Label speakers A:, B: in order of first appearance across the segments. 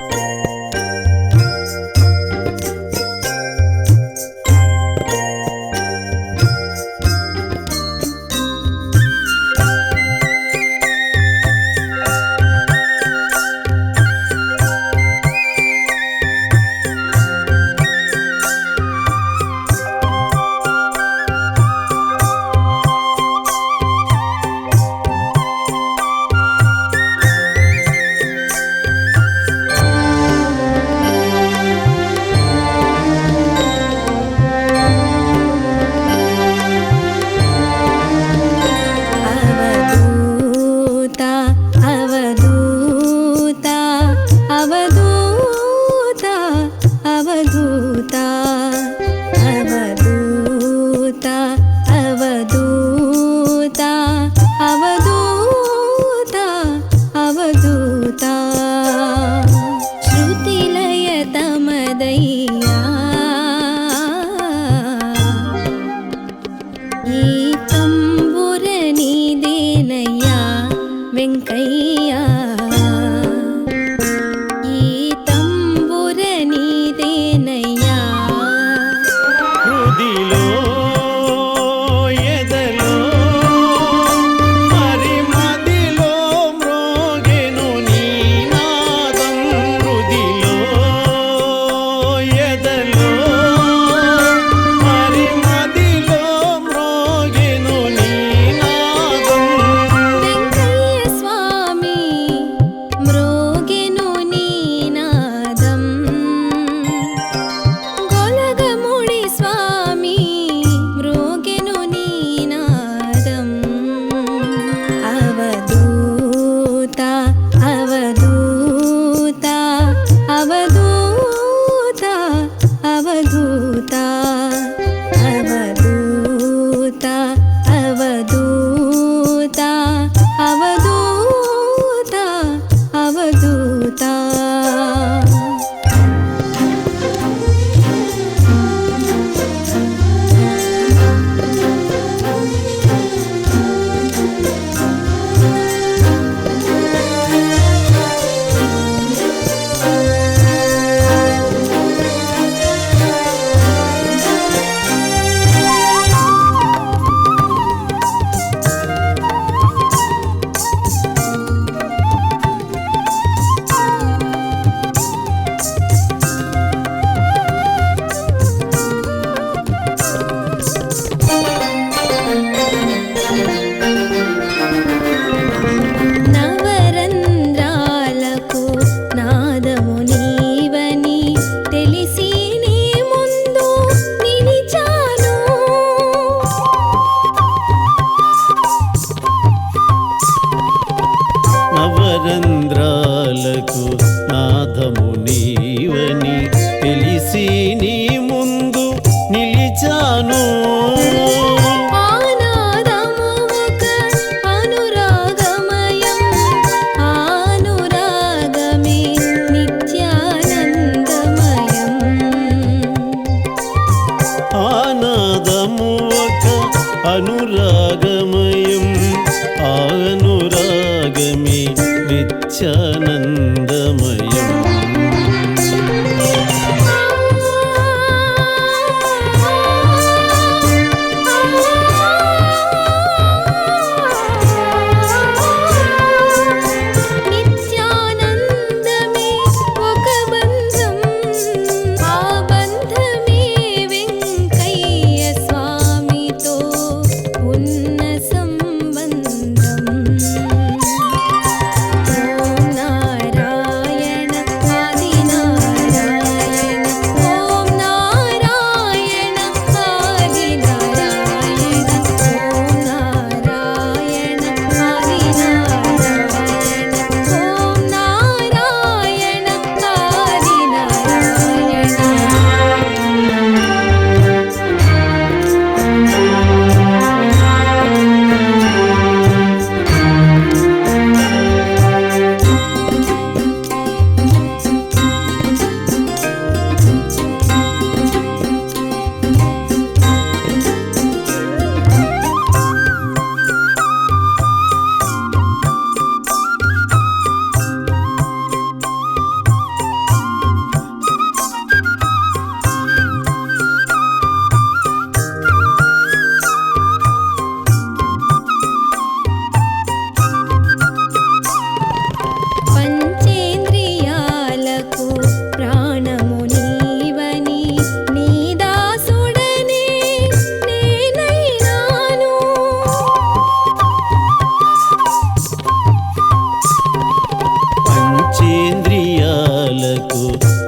A: Música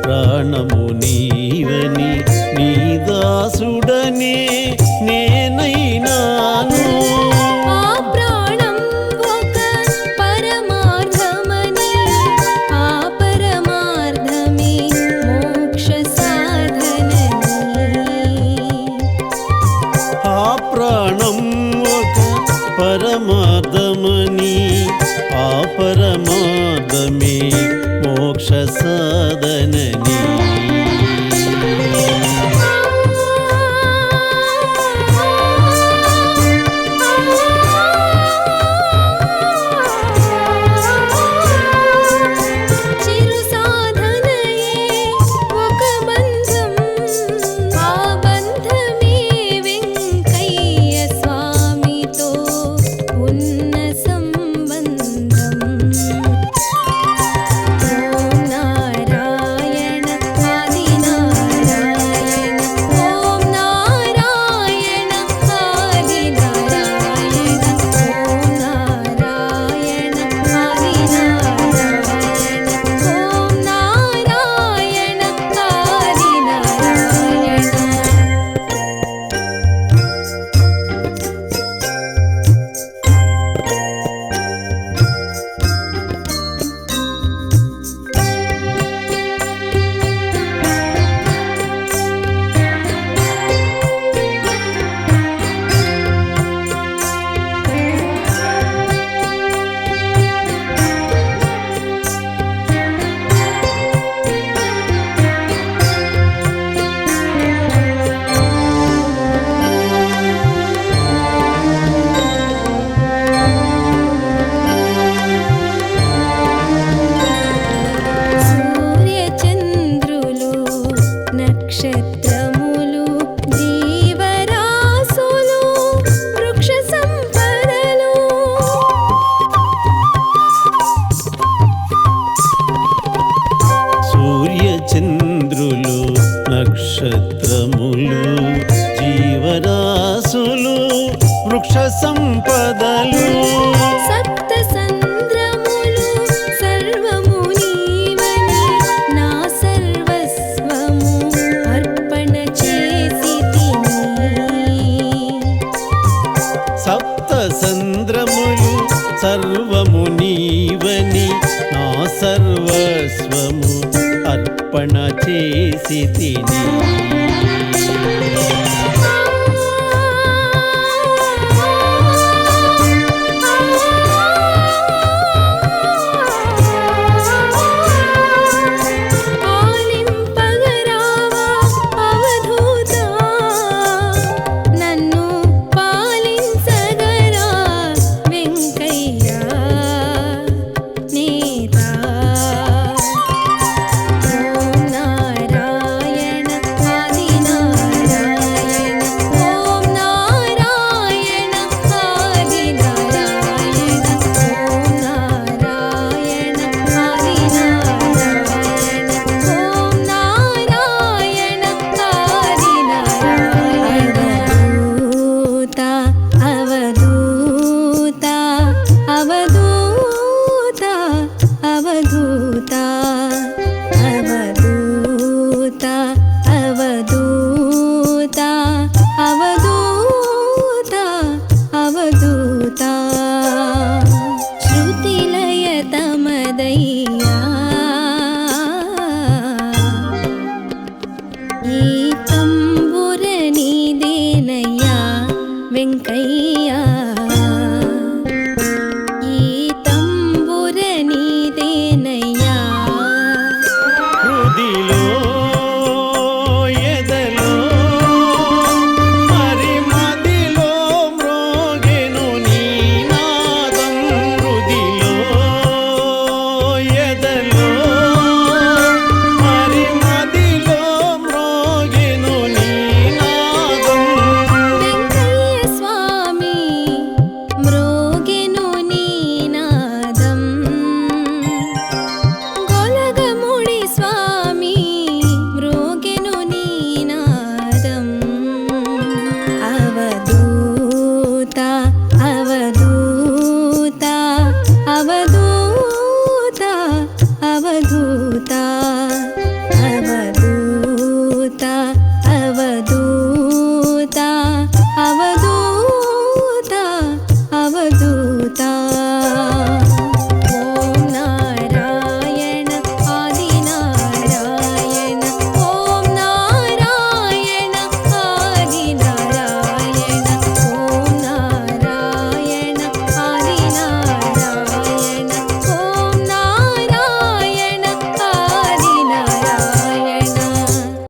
B: ప్రాణము నీవని నీ దాసుడనే నేనైనాను
A: ప్రాణం
B: ఒక పరమాదమని ఆ పరమాదమే ಮೋಕ್ಷ ಸಾಧನೆ చేసి తిని